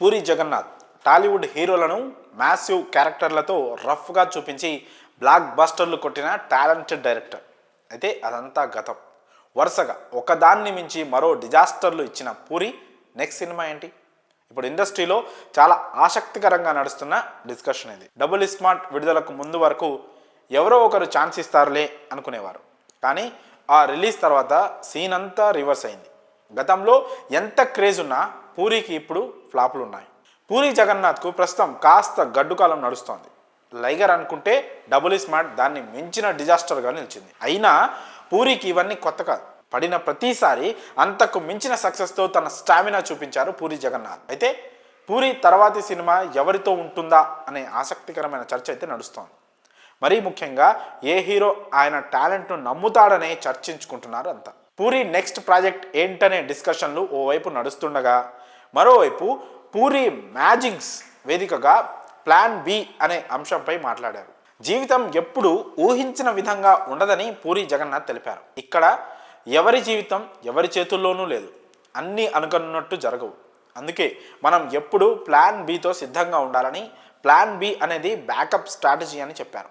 Puri Jagannadh Tollywood హీరోలను massive క్యారెక్టర్లతో రఫ్గా చూపించి బ్లాక్ బస్టర్లు కొట్టిన టాలెంటెడ్ డైరెక్టర్. అయితే అదంతా గతం. వరుసగా ఒకదాన్ని మించి మరో డిజాస్టర్లు ఇచ్చిన పూరి నెక్స్ట్ సినిమా ఏంటి? ఇప్పుడు ఇండస్ట్రీలో చాలా ఆసక్తికరంగా నడుస్తున్న డిస్కషన్ ఇది. డబుల్ స్మార్ట్ విడుదలకు ముందు వరకు ఎవరో ఒకరు ఛాన్స్ ఇస్తారులే అనుకునేవారు. కానీ ఆ రిలీజ్ తర్వాత సీన్ అంతా రివర్స్ అయింది. గతంలో ఎంత క్రేజ్ ఉన్నా పూరికి ఇప్పుడు ఫ్లాపులు ఉన్నాయి. పూరి జగన్నాథ్కు ప్రస్తుతం కాస్త గడ్డుకాలం నడుస్తోంది. లైగర్ అనుకుంటే డబుల్ స్మార్ట్ దాన్ని మించిన డిజాస్టర్గా నిలిచింది. అయినా పూరికి ఇవన్నీ కొత్త కాదు. పడిన ప్రతిసారి అంతకు మించిన సక్సెస్తో తన స్టామినా చూపించారు పూరి జగన్నాథ్. అయితే పూరి తర్వాతి సినిమా ఎవరితో ఉంటుందా అనే ఆసక్తికరమైన చర్చ అయితే నడుస్తోంది. మరీ ముఖ్యంగా ఏ హీరో ఆయన టాలెంట్ను నమ్ముతాడనే చర్చించుకుంటున్నారు అంతా. పూరి నెక్స్ట్ ప్రాజెక్ట్ ఏంటనే డిస్కషన్లు ఓవైపు నడుస్తుండగా మరోవైపు పూరి మ్యాజిక్స్ వేదికగా ప్లాన్ బి అనే అంశంపై మాట్లాడారు. జీవితం ఎప్పుడు ఊహించిన విధంగా ఉండదని పూరి జగన్నాథ్ తెలిపారు. ఇక్కడ ఎవరి జీవితం ఎవరి చేతుల్లోనూ లేదు. అన్నీ అనుకున్నట్టు జరగవు. అందుకే మనం ఎప్పుడు ప్లాన్ బితో సిద్ధంగా ఉండాలని ప్లాన్ బి అనేది బ్యాకప్ స్ట్రాటజీ అని చెప్పారు.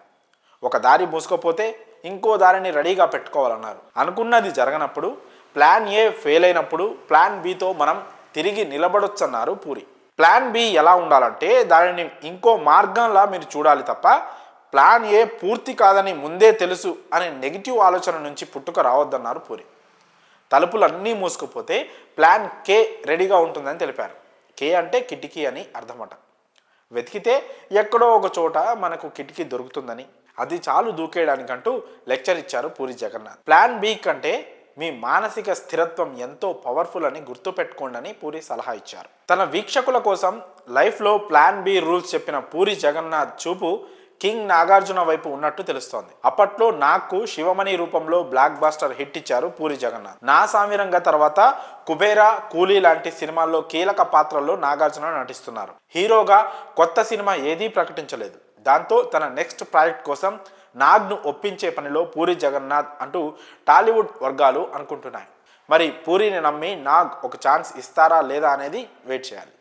ఒక దారి మూసుకపోతే ఇంకో దారిని రెడీగా పెట్టుకోవాలన్నారు. అనుకున్నది జరగనప్పుడు ప్లాన్ ఏ ఫెయిల్ అయినప్పుడు ప్లాన్ బితో మనం తిరిగి నిలబడొచ్చన్నారు పూరి. ప్లాన్ బి ఎలా ఉండాలంటే దానిని ఇంకో మార్గంలా మీరు చూడాలి తప్ప ప్లాన్ ఏ పూర్తి కాదని ముందే తెలుసు అనే నెగిటివ్ ఆలోచన నుంచి పుట్టుక రావద్దన్నారు పూరి. తలుపులన్నీ మూసుకుపోతే ప్లాన్ కే రెడీగా ఉంటుందని తెలిపారు. కే అంటే కిటికీ అని అర్థమట. వెతికితే ఎక్కడో ఒక చోట మనకు కిటికీ దొరుకుతుందని. అది చాలు దూకేయడానికంటూ లెక్చర్ ఇచ్చారు పూరి జగన్నాథ్. ప్లాన్ బి కంటే మీ మానసిక స్థిరత్వం ఎంతో పవర్ఫుల్ అని గుర్తుపెట్టుకోండి అని పూరి సలహా ఇచ్చారు. తన వీక్షకుల కోసం లైఫ్లో ప్లాన్ బి రూల్స్ చెప్పిన పూరి జగన్నాథ్ చూపు కింగ్ నాగార్జున వైపు ఉన్నట్టు తెలుస్తోంది. అప్పట్లో నాకు శివమణి రూపంలో బ్లాక్ బాస్టర్ హిట్ ఇచ్చారు పూరి జగన్నాథ్. నా సామిరంగ తర్వాత కుబేరా కూలీ లాంటి సినిమాల్లో కీలక పాత్రల్లో నాగార్జున నటిస్తున్నారు. హీరోగా కొత్త సినిమా ఏదీ ప్రకటించలేదు. దాంతో తన నెక్స్ట్ ప్రాజెక్ట్ కోసం నాగ్ను ఒప్పించే పనిలో పూరి జగన్నాథ్ అంటూ టాలీవుడ్ వర్గాలు అనుకుంటున్నాయి. మరి పూరిని నమ్మి నాగ్ ఒక ఛాన్స్ ఇస్తారా లేదా అనేది వెయిట్ చేయాలి.